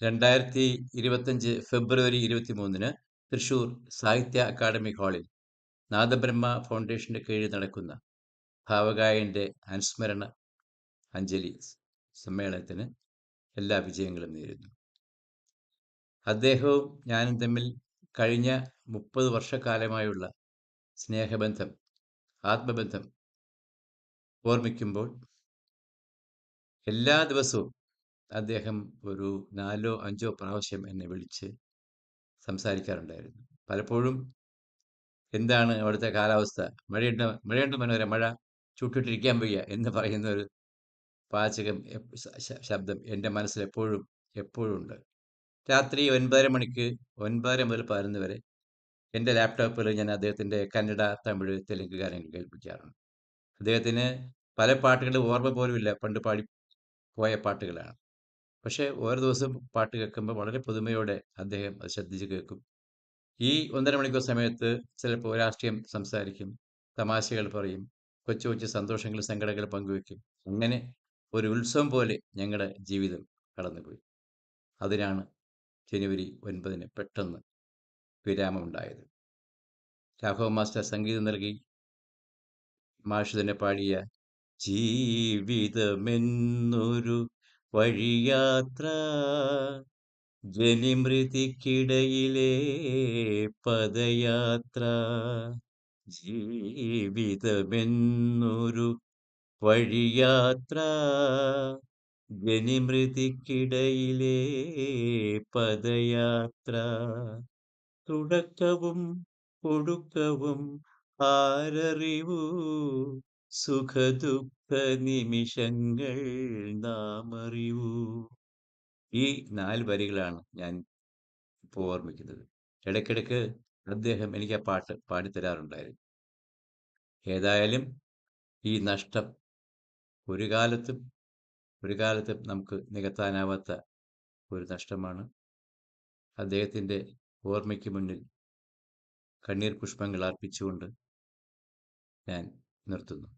രണ്ടായിരത്തി ഇരുപത്തഞ്ച് ഫെബ്രുവരി ഇരുപത്തി മൂന്നിന് തൃശൂർ സാഹിത്യ അക്കാദമി ഹാളിൽ നാദബ്രഹ്മ ഫൗണ്ടേഷന്റെ കീഴിൽ നടക്കുന്ന ഭാവഗായന്റെ അനുസ്മരണ അഞ്ജലി സമ്മേളനത്തിന് എല്ലാ വിജയങ്ങളും നേരുന്നു. അദ്ദേഹവും ഞാനും തമ്മിൽ കഴിഞ്ഞ മുപ്പത് വർഷക്കാലമായുള്ള സ്നേഹബന്ധം ആത്മബന്ധം ഓർമ്മിക്കുമ്പോൾ എല്ലാ ദിവസവും അദ്ദേഹം ഒരു നാലോ അഞ്ചോ പ്രാവശ്യം എന്നെ വിളിച്ച് സംസാരിക്കാറുണ്ടായിരുന്നു. പലപ്പോഴും എന്താണ് അവിടുത്തെ കാലാവസ്ഥ? മഴയുണ്ട്? മഴയുണ്ട് മനോര മഴ ചുട്ടിട്ടിരിക്കാൻ വയ്യ എന്ന് പറയുന്ന ഒരു പാചകം ശബ്ദം എന്റെ മനസ്സിൽ എപ്പോഴും എപ്പോഴും ഉണ്ട്. രാത്രി ഒൻപതര മണിക്ക് ഒൻപതര മുതൽ പതിനൊന്ന് വരെ എന്റെ ലാപ്ടോപ്പിൽ ഞാൻ അദ്ദേഹത്തിന്റെ കന്നഡ തമിഴ് തെലുങ്ക് ഗാനങ്ങൾ കേൾപ്പിക്കാറുണ്ട്. അദ്ദേഹത്തിന് പല പാട്ടുകളും ഓർമ്മ പോലുമില്ല. പണ്ട് പാടി പോയ പാട്ടുകളാണ്. പക്ഷേ ഓരോ ദിവസം പാട്ട് കേൾക്കുമ്പോൾ വളരെ പുതുമയോടെ അദ്ദേഹം അത് ശ്രദ്ധിച്ച് കേൾക്കും. ഈ ഒന്നര മണിക്കൂർ സമയത്ത് ചിലപ്പോൾ രാഷ്ട്രീയം സംസാരിക്കും തമാശകൾ പറയും കൊച്ചു കൊച്ചു സന്തോഷങ്ങൾ സങ്കടങ്ങൾ പങ്കുവെക്കും. അങ്ങനെ ഒരു ഉത്സവം പോലെ ഞങ്ങളുടെ ജീവിതം കടന്നുപോയി. അതിനാണ് ജനുവരി ഒൻപതിന് പെട്ടെന്ന് വിരാമമുണ്ടായത്. രാഘവ മാസ്റ്റർ സംഗീതം നൽകി. മാഷ് തന്നെ പാടിയ ജീവിതമെന്നൊരു വഴിയാത്ര ജനിമൃതിക്കിടയിലെ പദയാത്ര. ജീവിതമെന്നൊരു വഴിയാത്ര ജനിമൃതിക്കിടയിലെ പദയാത്ര. തുടക്കവും ഒടുക്കവും ആരറിവൂ സുഖദുഃഖ നിമിഷങ്ങൾ നാം അറിയൂ. ഈ നാല് വരികളാണ് ഞാൻ ഇപ്പോൾ ഓർമ്മിക്കുന്നത്. ഇടയ്ക്കിടയ്ക്ക് അദ്ദേഹം എനിക്ക് ആ പാട്ട് പാടിത്തരാറുണ്ടായിരുന്നു. ഏതായാലും ഈ നഷ്ടം ഒരു കാലത്തും ഒരു കാലത്തും നമുക്ക് നികത്താനാവാത്ത ഒരു നഷ്ടമാണ്. അദ്ദേഹത്തിന്റെ ഓർമ്മയ്ക്ക് മുന്നിൽ കണ്ണീർ പുഷ്പങ്ങൾ അർപ്പിച്ചുകൊണ്ട് ഞാൻ നിർത്തുന്നു.